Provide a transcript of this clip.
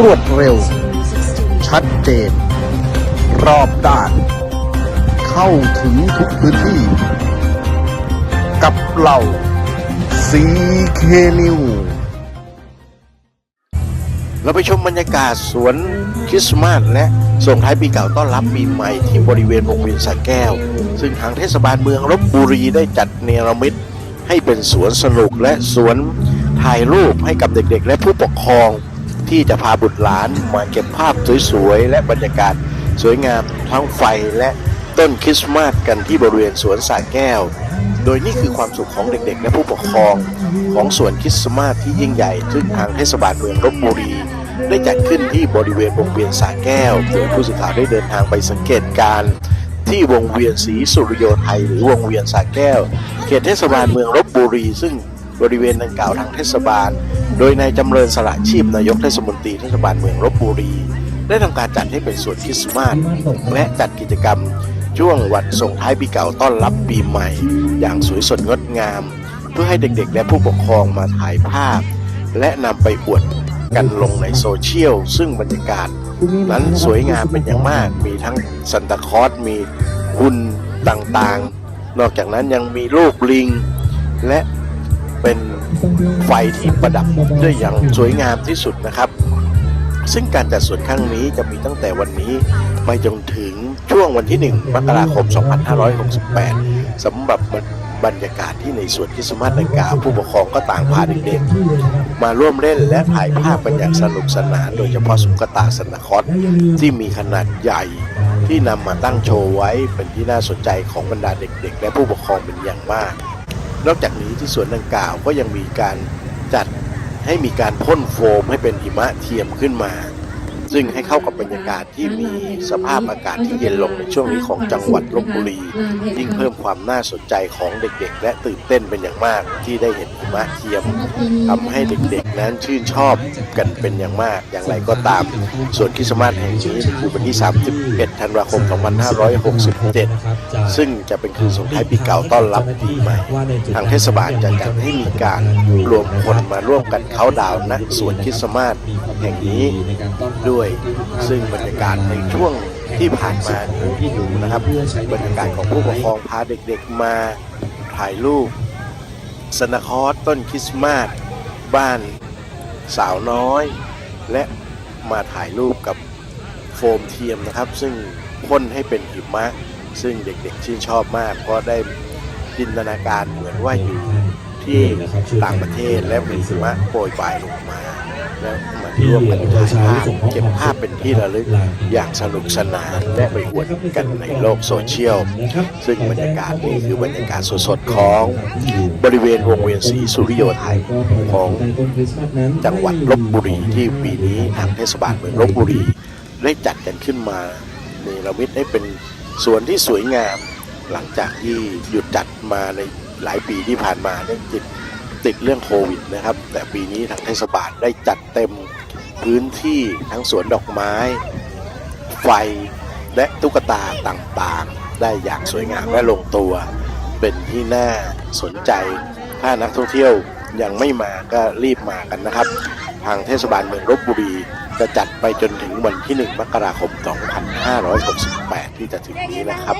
รวดเร็ว ชัดเจน รอบด้าน เข้าถึงทุกพื้นที่ กับเรา CK New เราไปชมบรรยากาศสวนคริสต์มาสและส่งท้ายปีเก่าต้อนรับปีใหม่ที่บริเวณวงเวียนสระแก้ว ซึ่งทางเทศบาลเมืองลบบุรีได้จัดเนรมิตให้เป็นสวนสนุกและสวนถ่ายรูปให้กับเด็กๆ และผู้ปกครอง ที่จะพาบุตรหลานมาเก็บภาพสวยๆ และบรรยากาศสวยงามทั้งไฟและต้นคริสต์มาสกันที่บริเวณสวนสระแก้ว โดยนี่คือความสุขของเด็กๆ และผู้ปกครองของสวนคริสต์มาสที่ยิ่งใหญ่ซึ่งทางเทศบาลเมืองลบบุรี ได้จัดขึ้นที่บริเวณวงเวียนสระแก้วโดยผู้สื่อข่าวได้เดินทางไปสังเกตการที่วงเวียนศรีสุริโยไทยหรือวงเวียนสระแก้ว เขตเทศบาลเมืองลบบุรี ซึ่ง บริเวณดังกล่าวทางเทศบาล โดยนายจำเริญสละชีพนายกเทศมนตรีเทศบาลเมืองลบบุรี ได้ทำการจัดให้เป็นสวนคริสต์มาสและจัดกิจกรรมช่วงวันส่งท้ายปีเก่าต้อนรับปีใหม่ อย่างสวยสดงดงาม เพื่อให้เด็กๆ และผู้ปกครองมาถ่ายภาพ และนำไปอวดกันลงในโซเชียล ซึ่งบรรยากาศนั้นสวยงามเป็นอย่างมาก มีทั้งซันตาคอสมีหุ่นต่างๆ นอกจากนั้นยังมีรูปลิง และ เป็นไฟที่ประดับด้วยอย่างสวยงามที่สุดนะครับ ซึ่งการจัดสวนครั้งนี้จะมีตั้งแต่วันนี้ไปจนถึงช่วงวันที่ 1 มกราคม 2568 สำหรับบรรยากาศที่ในสวนคริสต์มาสดังกล่าวผู้ปกครองก็ต่างพาเด็กๆมาร่วมเล่นและถ่ายภาพกันอย่างสนุกสนาน โดยเฉพาะสุกตาสนาคอสที่มีขนาดใหญ่ที่นำมาตั้งโชว์ไว้เป็นที่น่าสนใจของบรรดาเด็ก ๆ และผู้ปกครองเป็นอย่างมาก นอกจากนี้ที่สวนดังกล่าวก็ยังมีการจัดให้มีการพ่นโฟมให้เป็นหิมะเทียมขึ้นมา ซึ่งให้เข้ากับบรรยากาศที่มีสภาพอากาศที่เย็นลงในช่วงนี้ของจังหวัดลบบุรี ยิ่งเพิ่มความน่าสนใจของเด็กๆ และตื่นเต้นเป็นอย่างมากที่ได้เห็นหิมะเทียมทำให้เด็กๆ นั้นชื่นชอบกันเป็นอย่างมากอย่างไรก็ตาม ส่วนคริสต์มาสแห่งนี้คือวันที่ 31 ธันวาคม 2567 ซึ่งจะเป็นคืนส่งท้ายปีเก่าต้อนรับปีใหม่ ทางเทศบาลจะจัดให้มีการรวมคนมาร่วมกันเขาน์ดาวน์ณสวนคริสต์มาสแห่งนี้ด้วยซึ่งบรรยากาศในช่วงที่ผ่านมาที่อยู่นะครับบรรยากาศของผู้ปกครองพาเด็กๆมาถ่ายรูปสนาคอสต้นคริสต์มาสบ้านสาวน้อย และมาถ่ายรูปกับโฟมเทียมนะครับ ซึ่งพ่นให้เป็นหิมะซึ่งเด็กๆชื่นชอบมาก เพราะได้จินตนาการเหมือนว่าอยู่ ที่ต่างประเทศและมีหิมะโปรยปลายลงมาแล้วมาร่วมกันถ่ายภาพเก็บภาพเป็นที่ระลึกอย่างสนุกสนานและไปอวดกันในโลกโซเชียล ซึ่งบรรยากาศนี้คือบรรยากาศสดๆของบริเวณวงเวียนศรีสุริโยไทยของจังหวัดลบบุรีที่ปีนี้ทางเทศบาลเมืองลบบุรีได้จัดกันขึ้นมาในระมิตให้เป็นสวนที่สวยงามหลังจากที่หยุดจัดมาใน หลายปีที่ผ่านมาเนื่องติดติดเรื่องโควิดนะครับ แต่ปีนี้ทางเทศบาลได้จัดเต็มพื้นที่ทั้งสวนดอกไม้ ไฟและตุ๊กตาต่างๆ ได้อย่างสวยงามและลงตัว เป็นที่น่าสนใจ ถ้านักท่องเที่ยวยังไม่มาก็รีบมากันนะครับ ทางเทศบาลเมืองลบบุรีจะจัดไปจนถึงวันที่ 1 มกราคม 2568 ที่จะถึงนี้นะครับ